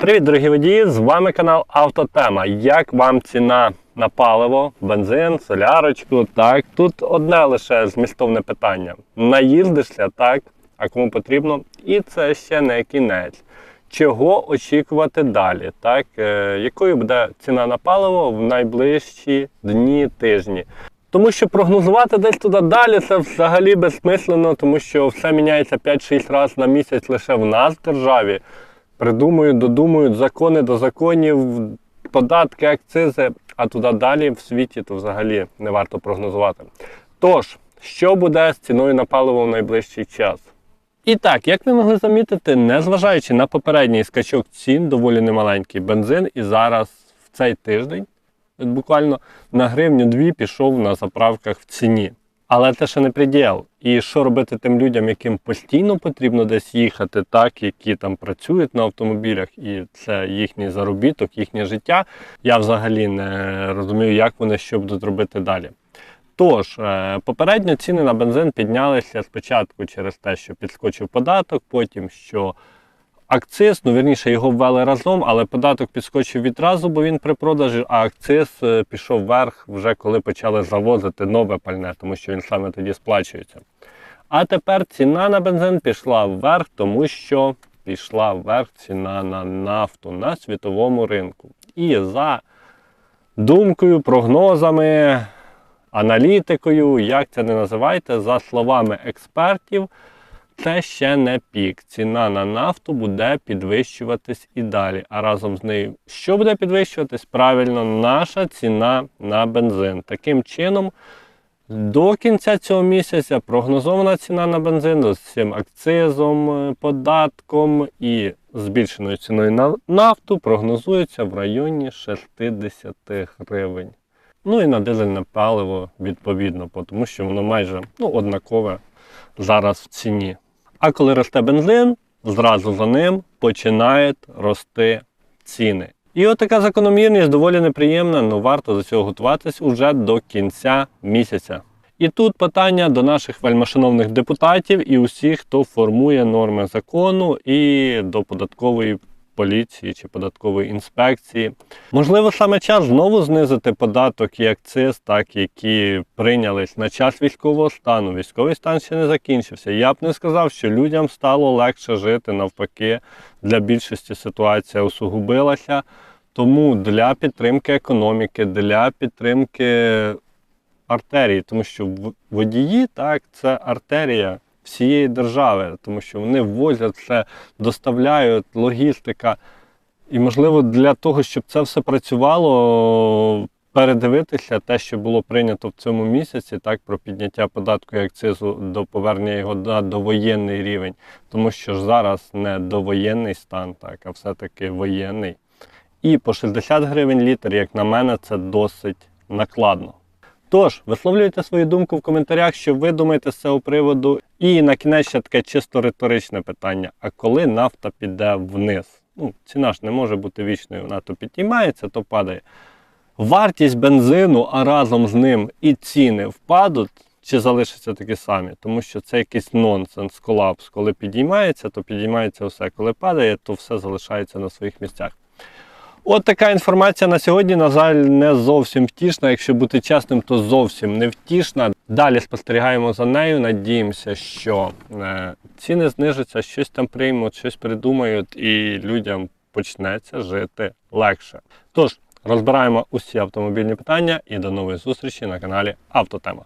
Привіт, дорогі водії! З вами канал Автотема. Як вам ціна на паливо, бензин, солярочку? Так, тут одне лише змістовне питання. Наїздишся, так, а кому потрібно? І це ще не кінець. Чого очікувати далі? Так? Е, якою буде ціна на паливо в найближчі дні, тижні? Тому що прогнозувати десь туди далі це взагалі безсмислено, тому що все міняється 5-6 разів на місяць лише в нас в державі. Придумують, додумують закони до законів, податки, акцизи, а туди далі в світі то взагалі не варто прогнозувати. Тож, що буде з ціною на паливо в найближчий час? І так, як ви могли замітити, незважаючи на попередній скачок цін, доволі немаленький бензин, і зараз в цей тиждень буквально на гривню дві пішов на заправках в ціні. Але це ще не приділ. І що робити тим людям, яким постійно потрібно десь їхати, так, які там працюють на автомобілях, і це їхній заробіток, їхнє життя. Я взагалі не розумію, як вони що будуть робити далі. Тож, е, попередньо ціни на бензин піднялися спочатку через те, що підскочив податок, потім що акциз, ну вірніше, його ввели разом, але податок підскочив відразу, бо він при продажі, а акциз е, пішов вверх вже коли почали завозити нове пальне, тому що він саме тоді сплачується. А тепер ціна на бензин пішла вверх, тому що пішла вверх ціна на нафту на світовому ринку. І за думкою, прогнозами, аналітикою, як це не називайте, за словами експертів, це ще не пік. Ціна на нафту буде підвищуватись і далі. А разом з нею, що буде підвищуватись? Правильно, наша ціна на бензин. Таким чином, до кінця цього місяця прогнозована ціна на бензин з цим акцизом, е, податком і збільшеною ціною на нафту прогнозується в районі 60 гривень. Ну і на дизельне паливо відповідно, тому що воно майже ну, однакове зараз в ціні. А коли росте бензин, зразу за ним починають рости ціни. І от така закономірність доволі неприємна, але варто до цього готуватись уже до кінця місяця. І тут питання до наших вельмашановних депутатів і усіх, хто формує норми закону, і до податкової поліції чи податкової інспекції. Можливо, саме час знову знизити податок і акциз, так які прийнялись на час військового стану. Військовий стан ще не закінчився. Я б не сказав, що людям стало легше жити. Навпаки, для більшості ситуація усугубилася. Тому для підтримки економіки, для підтримки артерії, тому що водії так, це артерія всієї держави, тому що вони ввозять все, доставляють, логістика. І, можливо, для того, щоб це все працювало, передивитися те, що було прийнято в цьому місяці, так, про підняття податку і акцизу до повернення його на довоєнний рівень, тому що ж зараз не довоєнний стан, так, а все-таки воєнний. І по 60 гривень літр, як на мене, це досить накладно. Тож, висловлюйте свою думку в коментарях, що ви думаєте з цього приводу. І на кінець ще таке чисто риторичне питання: а коли нафта піде вниз? Ну, ціна ж не може бути вічною, вона то підіймається, то падає. Вартість бензину, а разом з ним і ціни впадуть чи залишаться такі самі, тому що це якийсь нонсенс, колапс. Коли підіймається, то підіймається все. Коли падає, то все залишається на своїх місцях. От така інформація на сьогодні, на жаль, не зовсім втішна. Якщо бути чесним, то зовсім не втішна. Далі спостерігаємо за нею. Надіємося, що е, ціни знижаться, щось там приймуть, щось придумають, і людям почнеться жити легше. Тож розбираємо усі автомобільні питання і до нової зустрічі на каналі Автотема.